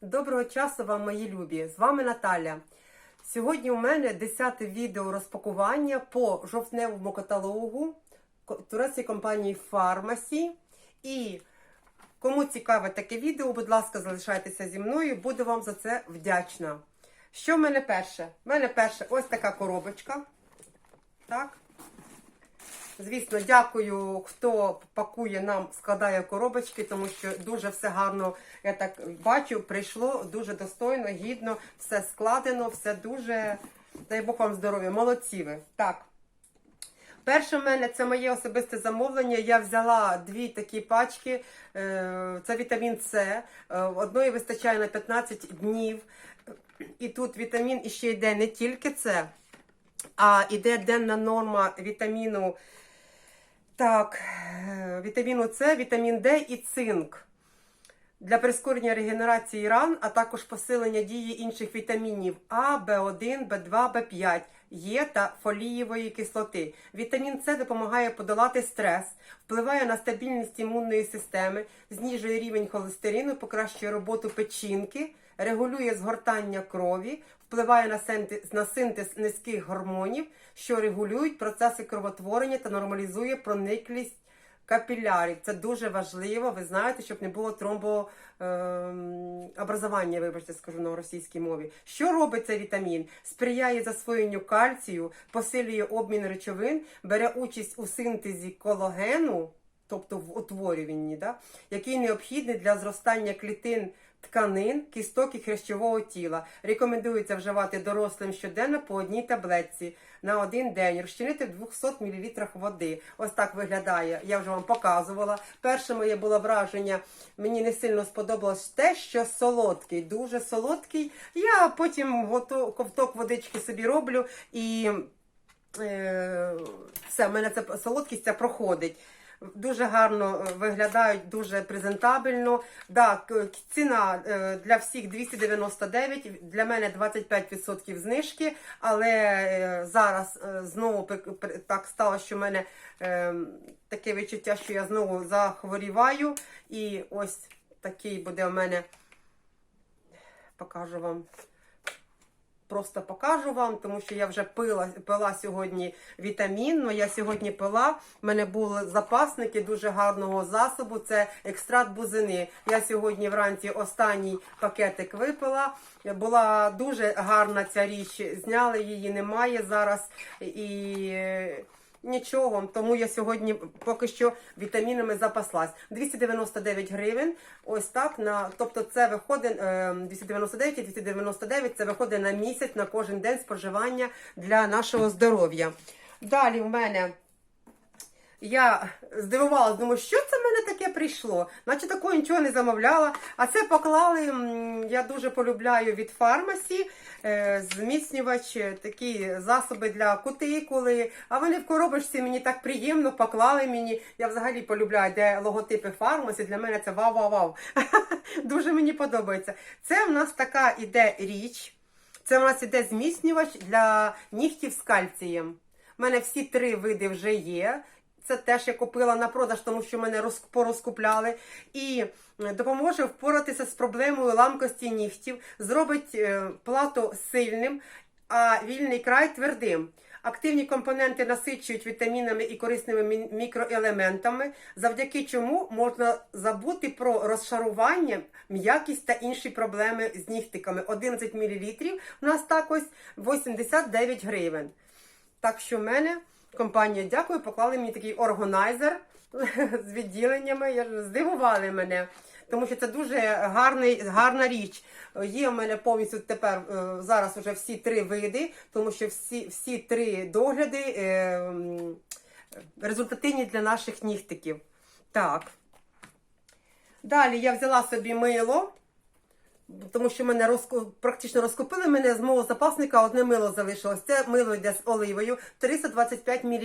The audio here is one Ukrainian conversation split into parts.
Доброго часу вам, мої любі! З вами Наталя. Сьогодні у мене 10 відео розпакування по жовтневому каталогу турецької компанії Pharmacy. І кому цікаве таке відео, будь ласка, залишайтеся зі мною, буду вам за це вдячна. Що в мене перше? В мене перше ось така коробочка. Так. Звісно, дякую, хто пакує нам, складає коробочки, тому що дуже все гарно, я так бачу, прийшло дуже достойно, гідно, все складено, все дуже. Дай Бог вам здоров'я, молодці ви. Так. Перше в мене це моє особисте замовлення. Я взяла дві такі пачки. Е, Це вітамін С. Е, Одної вистачає на 15 днів. І тут вітамін іще йде не тільки це, а йде денна норма вітаміну. Так, е, вітаміну С, вітамін Д і цинк. Для прискорення регенерації ран, а також посилення дії інших вітамінів А, В1, В2, В5, Є та фолієвої кислоти. Вітамін С допомагає подолати стрес, впливає на стабільність імунної системи, знижує рівень холестерину, покращує роботу печінки, регулює згортання крові, впливає на синтез, на синтез низьких гормонів, що регулюють процеси кровотворення та нормалізує прониклість капілярів. Це дуже важливо. Ви знаєте, щоб не було тромбообразування, вибачте, скажу на російській мові. Що робить цей вітамін? Сприяє засвоєнню кальцію, посилює обмін речовин, бере участь у синтезі колагену, тобто в утворюванні, да? який необхідний для зростання клітин. Тканин, кісток і хрящового тіла. Рекомендується вживати дорослим щоденно по одній таблетці на один день. Розчинити в 200 мл води. Ось так виглядає. Я вже вам показувала. Перше моє було враження. Мені не сильно сподобалось те, що солодкий, дуже солодкий. Я потім готов, ковток водички собі роблю і е, все, в мене це солодкість ця проходить. Дуже гарно е, виглядають, дуже презентабельно. Да, ціна е, для всіх 299, для мене 25% знижки, але е, зараз знову так стало, що в мене таке відчуття, що я знову захворіваю. І ось такий буде у мене, покажу вам. Просто покажу вам, тому що я вже пила, пила сьогодні вітамінно. Я сьогодні пила. У мене були запасники дуже гарного засобу. Це екстракт бузини. Я сьогодні вранці останній пакетик випила. Була дуже гарна ця річ. Зняли її, немає зараз. І нічого. Тому я сьогодні поки що вітамінами запаслась. 299 гривень. Ось так. На, тобто це виходить е, 299 і 299 це виходить на місяць на кожен день споживання для нашого здоров'я. Далі в мене. Я здивувалася, думаю, що це в мене таке прийшло? Наче такого нічого не замовляла. А це поклали, я дуже полюбляю від фармасі, е, зміцнювач, е, такі засоби для кутикули. А вони в коробочці мені так приємно поклали мені. Я взагалі полюбляю, де логотипи фармасі. Для мене це вау-вау-вау. Дуже мені подобається. Це в нас така іде річ. Це в нас іде зміцнювач для нігтів з кальцієм. У мене всі три види вже є. Це теж я купила на продаж, тому що мене порозкупляли. І е, допоможе впоратися з проблемою ламкості нігтів, зробить е, плато сильним, а вільний край твердим. Активні компоненти насичують вітамінами і корисними мікроелементами, завдяки чому можна забути про розшарування, м'якість та інші проблеми з нігтиками. 11 мл у нас так ось 89 гривень. Так що в мене компанія дякую, поклали мені такий органайзер з відділеннями. Я здивували мене, тому що це дуже гарний, гарна річ. Є в мене повністю тепер е, зараз уже всі три види, тому що всі, всі три догляди е, результативні для наших нігтиків. Так. Далі я взяла собі мило. Тому що мене розку... практично розкупили мене з мого запасника одне мило залишилось. Це мило йде з оливою 325 мл.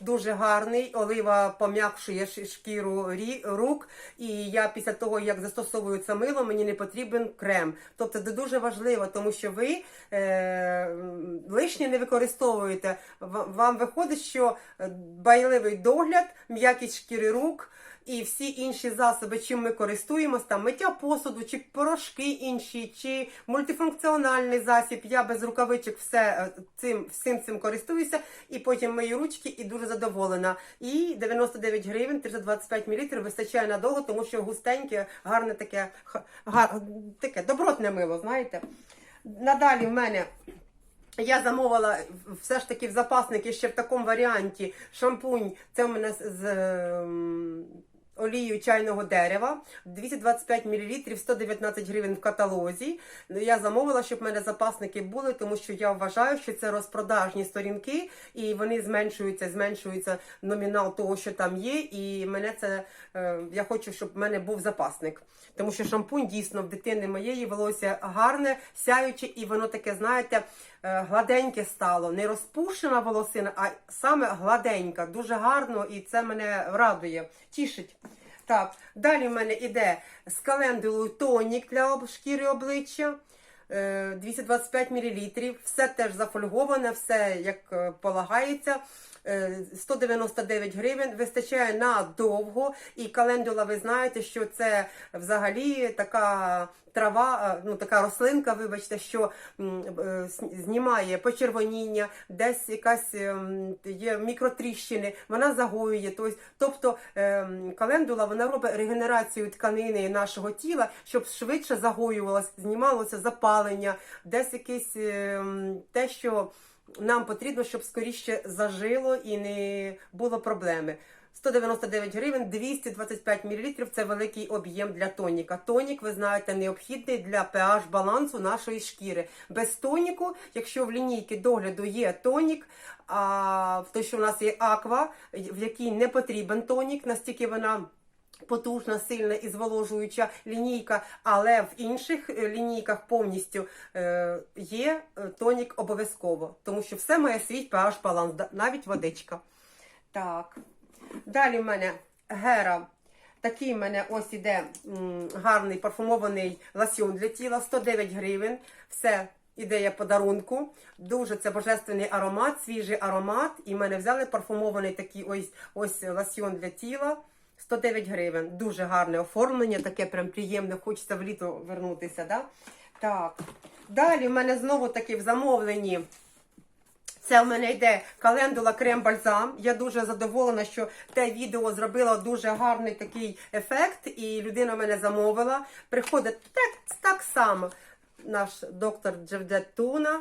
Дуже гарний. Олива пом'якшує шкіру рук. І я після того, як застосовую це мило, мені не потрібен крем. Тобто це дуже важливо, тому що ви е... лишнє не використовуєте. Вам виходить, що е, байливий догляд, м'якість шкіри рук. І всі інші засоби, чим ми користуємось, там миття посуду, чи порошки інші, чи мультифункціональний засіб. Я без рукавичок все е, цим всім цим користуюся, і потім мию ручки і дуже задоволена. І 99 гривень, 325 мл вистачає надовго, тому що густеньке, гарне таке, гар, таке добротне мило, знаєте. Надалі в мене я замовила все ж таки в запасники ще в такому варіанті шампунь. Це у мене з, ем, чайного дерева. 225 мл, 119 гривень в каталозі. Ну, Я замовила, щоб в мене запасники були, тому що я вважаю, що це розпродажні сторінки, і вони зменшуються, зменшується номінал того, що там є. І мене це е, я хочу, щоб в мене був запасник. Тому що шампунь дійсно в дитини моєї волосся гарне, сяюче, і воно таке, знаєте, гладеньке стало. Не розпушена волосина, а саме гладенька. Дуже гарно, і це мене радує, тішить. Так, далі в мене йде з календулою тонік для шкіри обличчя. е, 225 мл. Все теж зафольговане, все як е, полагається. Е, 199 гривень вистачає надовго. І календула, ви знаєте, що це взагалі така трава, е, ну така рослинка, вибачте, що е, знімає почервоніння, десь якась ем, є мікротріщини, вона загоює. Тобто, ем, календула вона робить регенерацію тканини нашого тіла, щоб швидше загоювалось, знімалося запалення, десь якесь ем, те, що нам потрібно, щоб скоріше зажило і не було проблеми. 199 гривень, 225 мл – це великий об'єм для тоніка. Тонік, ви знаєте, необхідний для pH балансу нашої шкіри. Без тоніку, якщо в лінійці догляду є тонік, а в той, що у нас є аква, в якій не потрібен тонік, настільки вона потужна, сильна і зволожуюча лінійка, але в інших е, лінійках повністю е, є е, тонік обов'язково, тому що все має свій pH баланс, навіть водичка. Так. Далі в мене гера. Такий в мене ось іде гарний парфумований ласьон для тіла, 109 гривень. Все ідея подарунку. Дуже це божественний аромат, свіжий аромат. І в мене взяли парфумований такий ось, ось ласьон для тіла. 109 гривень. Дуже гарне оформлення, таке прям приємне, хочеться в літо вернутися. Да? Так. Далі в мене знову таки в замовленні. Це в мене йде календула крем бальзам. Я дуже задоволена, що те відео зробило дуже гарний такий ефект, і людина мене замовила. Приходить так, так само наш доктор Джевдет Туна.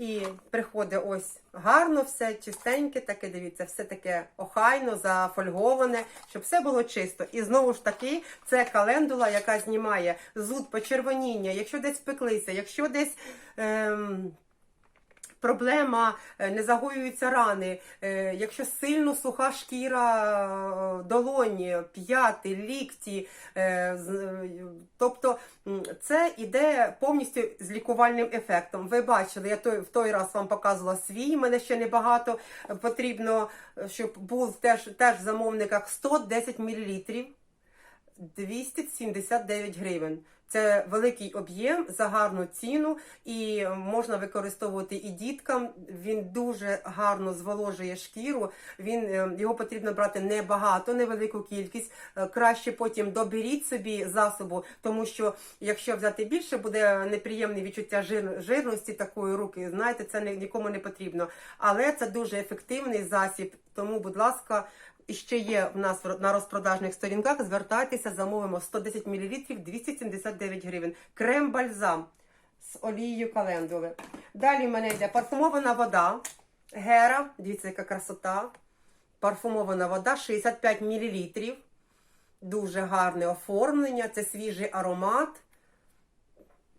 І приходить ось гарно все, чистеньке, таке, дивіться, все таке охайно, зафольговане, щоб все було чисто. І знову ж таки, це календула, яка знімає зуд, почервоніння, якщо десь пеклися, якщо десь. Ем, Проблема е, не загоюються рани. Е, Якщо сильно суха шкіра е, долоні, п'яти, лікті, тобто це іде повністю з лікувальним ефектом. Ви бачили, я той в той раз вам показувала свій. Мене ще небагато потрібно, щоб був теж теж в замовниках 110 мл. 279 гривень. Це великий об'єм за гарну ціну, і можна використовувати і діткам. Він дуже гарно зволожує шкіру. Він е, його потрібно брати небагато, невелику кількість. Е, Краще потім доберіть собі засобу, тому що якщо взяти більше, буде неприємне відчуття жир, жирності такої руки. Знаєте, це ні- нікому не потрібно. Але це дуже ефективний засіб. Тому, будь ласка. І ще є в нас на розпродажних сторінках. Звертайтеся, замовимо 110 мл 279 гривень. Крем бальзам з олією календули. Далі в мене йде парфумована вода. Гера. Дивіться, яка красота. Парфумована вода 65 мл. Дуже гарне оформлення. Це свіжий аромат.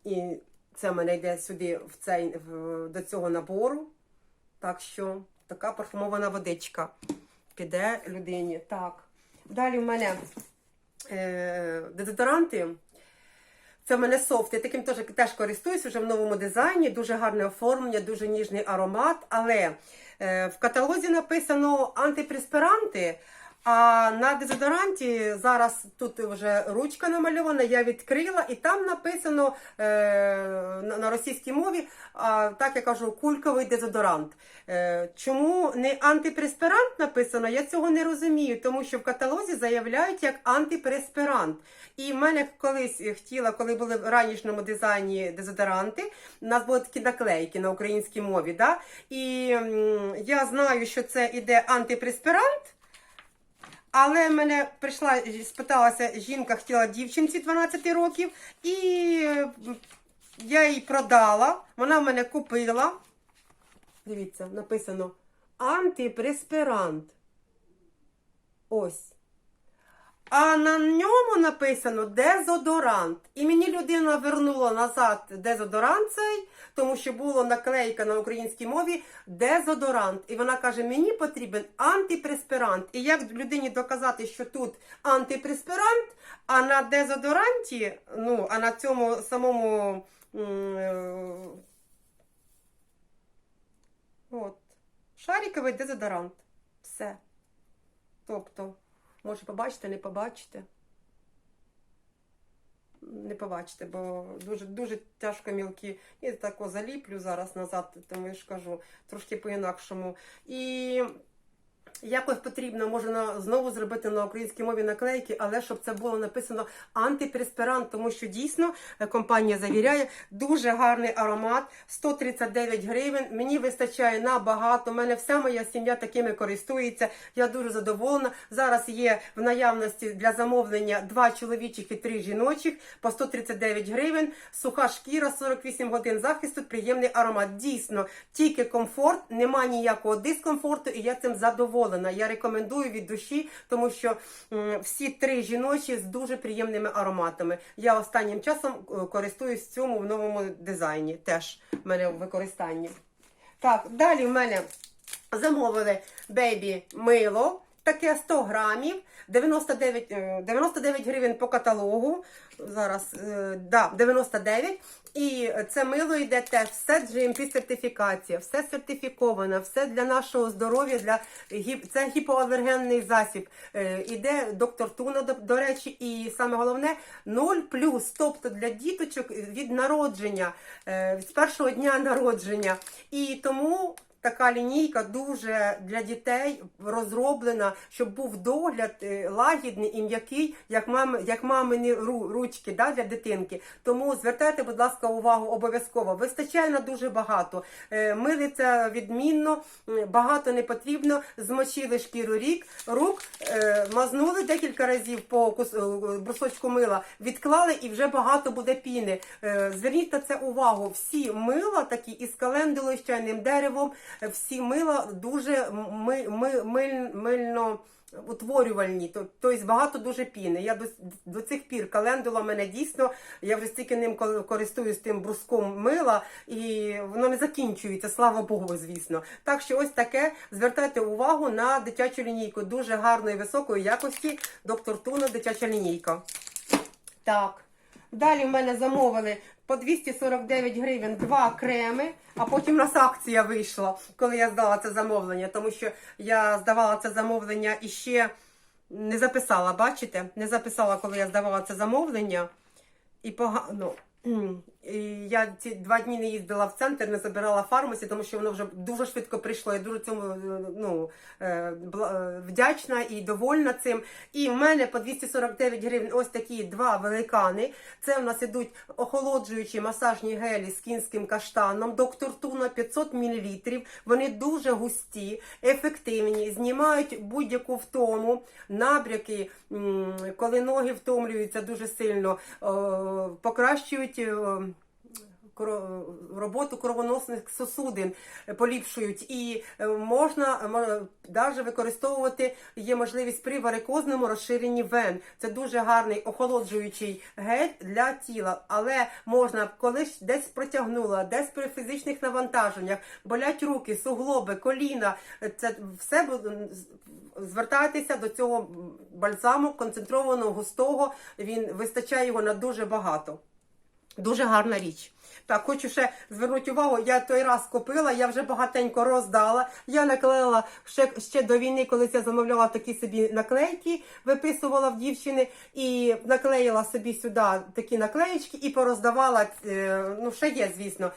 І це в мене йде сюди в цей, в, до цього набору. Так що така парфумована водичка піде людині. Так. Далі в мене е, дезодоранти. Це в мене софт. Я таким теж, теж користуюсь вже в новому дизайні. Дуже гарне оформлення, дуже ніжний аромат. Але е, в каталозі написано антипреспиранти. А на дезодоранті зараз тут вже ручка намальована, я відкрила, і там написано е, на, російській мові, а, так я кажу, кульковий дезодорант. Е, чому не антипреспирант написано, я цього не розумію, тому що в каталозі заявляють як антипреспирант. І в мене колись хотіла, коли були в ранішньому дизайні дезодоранти, у нас були такі наклейки на українській мові. Да? І я знаю, що це іде антипреспирант. Але мене прийшла, спиталася жінка, хотіла дівчинці 12 років, і я їй продала. Вона мене купила. Дивіться, написано антипреспирант. Ось. А на ньому написано дезодорант. І мені людина вернула назад дезодорант цей, тому що було наклейка на українській мові дезодорант. І вона каже: мені потрібен антипреспирант. І як людині доказати, що тут антипреспирант, а на дезодоранті, ну, а на цьому самому. е, От. Шариковий дезодорант. Все. Тобто. Може, побачите, не побачите. Не побачите, бо дуже дуже тяжко мілкі. І тако заліплю зараз назад, тому я ж кажу, трошки по-інакшому. І якось потрібно, може, на, знову зробити на українській мові наклейки, але щоб це було написано антипреспирант, тому що дійсно е, компанія завіряє дуже гарний аромат, 139 гривень. Мені вистачає набагато. У мене вся моя сім'я такими користується. Я дуже задоволена. Зараз є в наявності для замовлення два чоловічих і три жіночих по 139 гривень. Суха шкіра, 48 годин захисту, приємний аромат. Дійсно, тільки комфорт, нема ніякого дискомфорту, і я цим задоволена. Я рекомендую від душі, тому що всі три жіночі з дуже приємними ароматами. Я останнім часом е, користуюсь цьому в новому дизайні. Теж в мене в використанні. Так, далі в мене замовили бейбі мило. Таке 100 грамів, 99, е, 99 гривень по каталогу. Зараз, е, да, 99. І це мило йде теж все GMP сертифікація, все сертифіковано, все для нашого здоров'я, для це гіпоалергенний засіб. Е, Іде доктор Туна, до, речі, і саме головне 0 плюс, тобто для діточок від народження, е, з першого дня народження. І тому така лінійка дуже для дітей розроблена, щоб був догляд е, лагідний і м'який, як мами, як мамині ручки да, для дитинки. Тому звертайте, будь ласка, увагу обов'язково. Вистачає на дуже багато. Е, Милиться відмінно, багато не потрібно. Змочили шкіру рік, рук, е, мазнули декілька разів по брусочку мила, відклали і вже багато буде піни. Зверніть на це увагу. Всі мила такі із календулою, з чайним деревом, всі мила дуже ми, ми, миль, мильно. Утворювальні, тобто багато дуже піни. Я до, до цих пір календула мене дійсно, я вже стільки ним ко- користуюсь тим бруском мила, і воно не закінчується, слава Богу, звісно. Так що ось таке звертайте увагу на дитячу лінійку. Дуже гарної високої якості. Доктор Туна, дитяча лінійка. Так. Далі в мене замовили по 249 гривень два креми, а потім у нас акція вийшла, коли я здала це замовлення, тому що я здавала це замовлення і ще не записала, бачите? Не записала, коли я здавала це замовлення. І погано. І я ці два дні не їздила в центр, не забирала фармасі, тому що воно вже дуже швидко прийшло. Я дуже цьому е, ну, е, е, вдячна і довольна цим. І в мене по 249 гривень ось такі два великани. Це в нас ідуть охолоджуючі масажні гелі з кінським каштаном. Доктор Туна 500 мл. Вони дуже густі, ефективні, знімають будь-яку втому, набряки, коли ноги втомлюються дуже сильно, покращують. Е, роботу кровоносних сосудин е, поліпшують, і е, можна навіть використовувати є можливість при варикозному розширенні вен. Це дуже гарний охолоджуючий гель для тіла, але можна, коли десь протягнула, десь при фізичних навантаженнях, болять руки, суглоби, коліна. е, Це все звертайтеся до цього бальзаму концентрованого густого. Він вистачає його на дуже багато. Дуже гарна річ. Так, хочу ще звернути увагу, я той раз купила, я вже багатенько роздала. Я наклеїла ще, ще до війни, коли я замовляла такі собі наклейки, виписувала в дівчини і наклеїла собі сюди такі наклеєчки і пороздавала. е, Ну, ще є, звісно,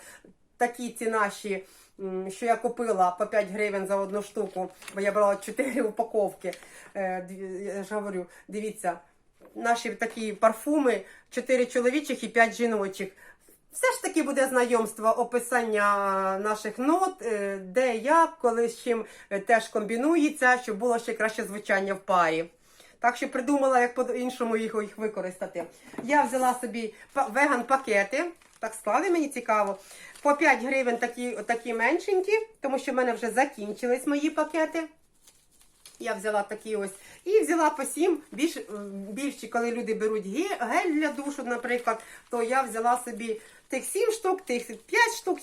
такі ці наші. Що я купила по 5 гривень за одну штуку, бо я брала 4 упаковки. Е, Я ж говорю, дивіться, наші такі парфуми, 4 чоловічих і 5 жіночих. Все ж таки буде знайомство, описання наших нот, е, де, як, коли з чим е, теж комбінується, щоб було ще краще звучання в парі. Так що придумала, як по-іншому їх, їх використати. Я взяла собі веган-пакети. Так склали, мені цікаво. По 5 гривень такі, такі меншенькі, тому що в мене вже закінчились мої пакети. Я взяла такі ось. І взяла по 7 Більш, більші, коли люди беруть гель для душу, наприклад, то я взяла собі тих 7 штук, тих 5 штук,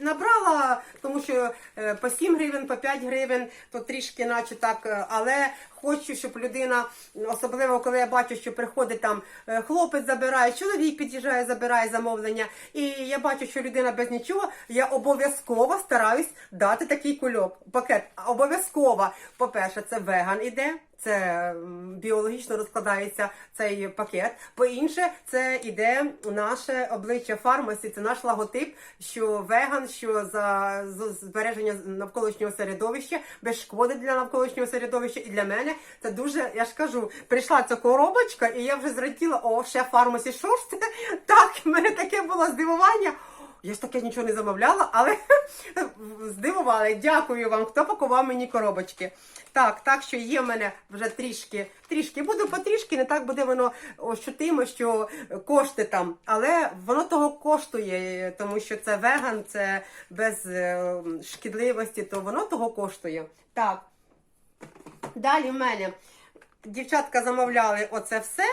набрала, тому що е, по 7 гривень, по 5 гривень, то трішки, наче так, е, але хочу, щоб людина, особливо коли я бачу, що приходить там е, хлопець забирає, чоловік під'їжджає, забирає замовлення, і я бачу, що людина без нічого, я обов'язково стараюсь дати такий кульок, пакет. Обов'язково, по-перше, це веган іде. Це біологічно розкладається цей пакет. По-інше, це іде наше обличчя фармасі, це наш логотип, що веган, що за збереження навколишнього середовища, без шкоди для навколишнього середовища. І для мене це дуже, я ж кажу, прийшла ця коробочка, і я вже зраділа, о, ще фармасі, що ж це? Так, в мене таке було здивування. Я ж таке нічого не замовляла, але здивували. Дякую вам, хто пакував мені коробочки. Так, так що є в мене вже трішки, трішки буду потрішки, не так буде воно ощутимо, що кошти там. Але воно того коштує, тому що це веган, це без е, шкідливості, то воно того коштує. Так. Далі в мене дівчатка замовляли оце все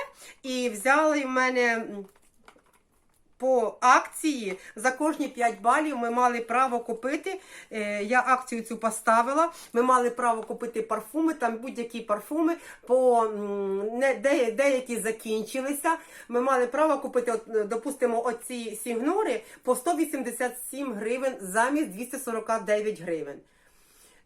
і взяли в мене. По акції за кожні 5 балів ми мали право купити. е, Я акцію цю поставила. Ми мали право купити парфуми, там будь-які парфуми, по де, деякі закінчилися. Ми мали право купити, от, допустимо, оці сігнори по 187 гривень замість 249 гривень.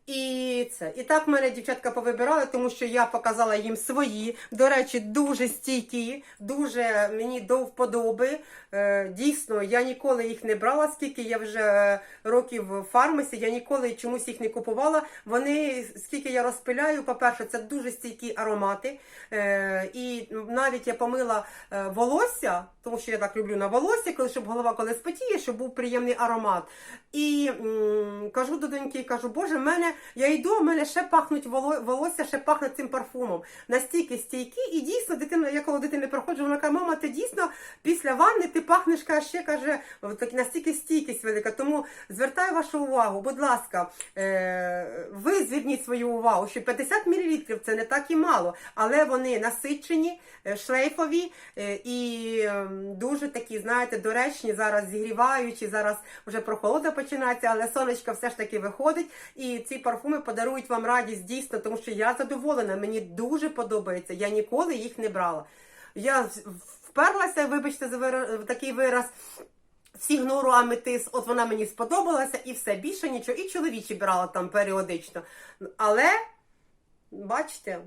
І це. І так мене дівчатка повибирали, тому що я показала їм свої. До речі, дуже стійкі, дуже мені до вподоби. Е, дійсно, я ніколи їх не брала, скільки я вже е, років в фармасі, я ніколи чомусь їх не купувала. Вони, скільки я розпиляю, по-перше, це дуже стійкі аромати. Е, і навіть я помила волосся, тому що я так люблю на волосся, коли щоб голова коли спотіє, щоб був приємний аромат. І м, кажу до доньки, кажу, боже, мене я йду, в мене ще пахнуть волосся, ще пахне цим парфумом. Настільки стійкі, і дійсно дитина, я коли дитини проходжу, вона каже, мама, ти дійсно після ванни ти пахнеш каже, ще каже, настільки стійкість велика. Тому звертаю вашу увагу, будь ласка, е, ви зверніть свою увагу, що 50 мл це не так і мало, але вони насичені, е, шлейфові е, і дуже такі, знаєте, доречні, зараз зігріваючі, зараз вже прохолода починається, але сонечко все ж таки виходить. І ці парфуми подарують вам радість дійсно, тому що я задоволена, мені дуже подобається. Я ніколи їх не брала. Я вперлася, вибачте, за такий вираз. Сігнору аметис, от вона мені сподобалася, і все більше нічого. І чоловічі брала там періодично. Але бачите,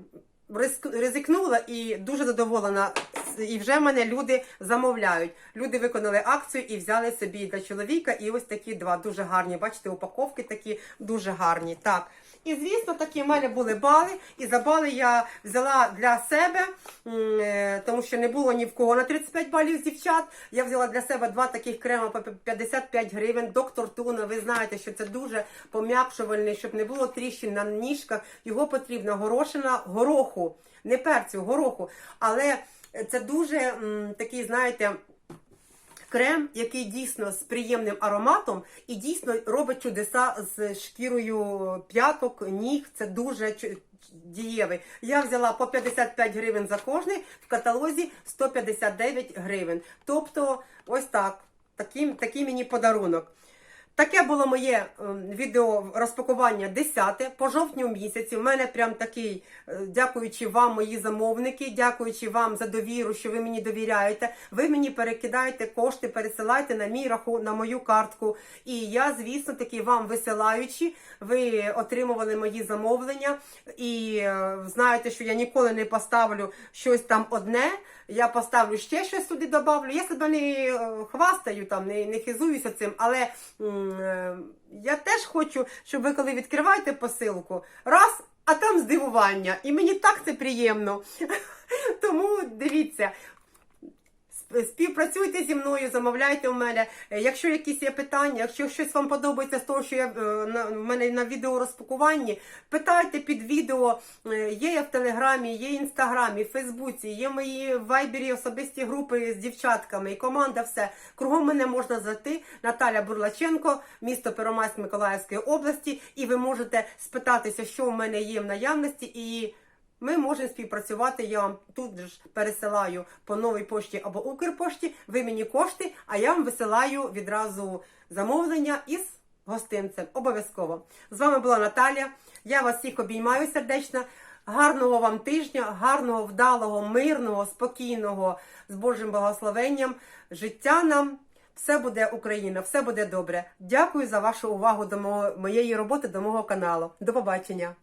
ризикнула і дуже задоволена. І вже мене люди замовляють. Люди виконали акцію і взяли собі для чоловіка. І ось такі два дуже гарні. Бачите, упаковки такі дуже гарні. Так. І звісно, такі в мене були бали. І за бали я взяла для себе, е, тому що не було ні в кого на 35 балів з дівчат. Я взяла для себе два таких крема по 55 гривень. Доктор Туна, ви знаєте, що це дуже пом'якшувальний, щоб не було тріщин на ніжках. Його потрібна горошина гороху, не перцю, гороху. Але це дуже такий, знаєте. Крем, який дійсно з приємним ароматом і дійсно робить чудеса з шкірою п'яток, ніг. Це дуже дієвий. Я взяла по 55 гривень за кожний, в каталозі 159 гривень. Тобто, ось так. Такий, такий мені подарунок. Таке було моє ем, відео розпакування 10 по жовтню місяці. У мене прям такий, е, дякуючи вам, мої замовники, дякуючи вам за довіру, що ви мені довіряєте. Ви мені перекидаєте кошти, пересилаєте на мій раху, на мою картку. І я, звісно, таки вам висилаючи, ви отримували мої замовлення. І е, знаєте, що я ніколи не поставлю щось там одне. Я поставлю ще щось туди добавлю. Я себе не е, хвастаю там, не, не хизуюся цим, але я теж хочу, щоб ви коли відкриваєте посилку, раз, а там здивування. І мені так це приємно. Тому дивіться. Сп- Співпрацюйте зі мною, замовляйте у мене. Е, Якщо якісь є питання, якщо щось вам подобається з того, що я е, на в мене на відео розпакуванні, питайте під відео. Е, Є я в Телеграмі, є Інстаграмі, Фейсбуці, є мої Вайбері особисті групи з дівчатками і команда. Все кругом мене можна знайти. Наталя Бурлаченко, місто Первомайськ Миколаївської області, і ви можете спитатися, що в мене є в наявності і. Ми можемо співпрацювати. Я вам тут ж пересилаю по новій пошті або Укрпошті. Ви мені кошти, а я вам висилаю відразу замовлення із гостинцем. Обов'язково. З вами була Наталя. Я вас всіх обіймаю сердечно. Гарного вам тижня, гарного, вдалого, мирного, спокійного, з Божим благословенням. Життя нам. Все буде Україна, все буде добре. Дякую за вашу увагу до моєї роботи, до мого каналу. До побачення.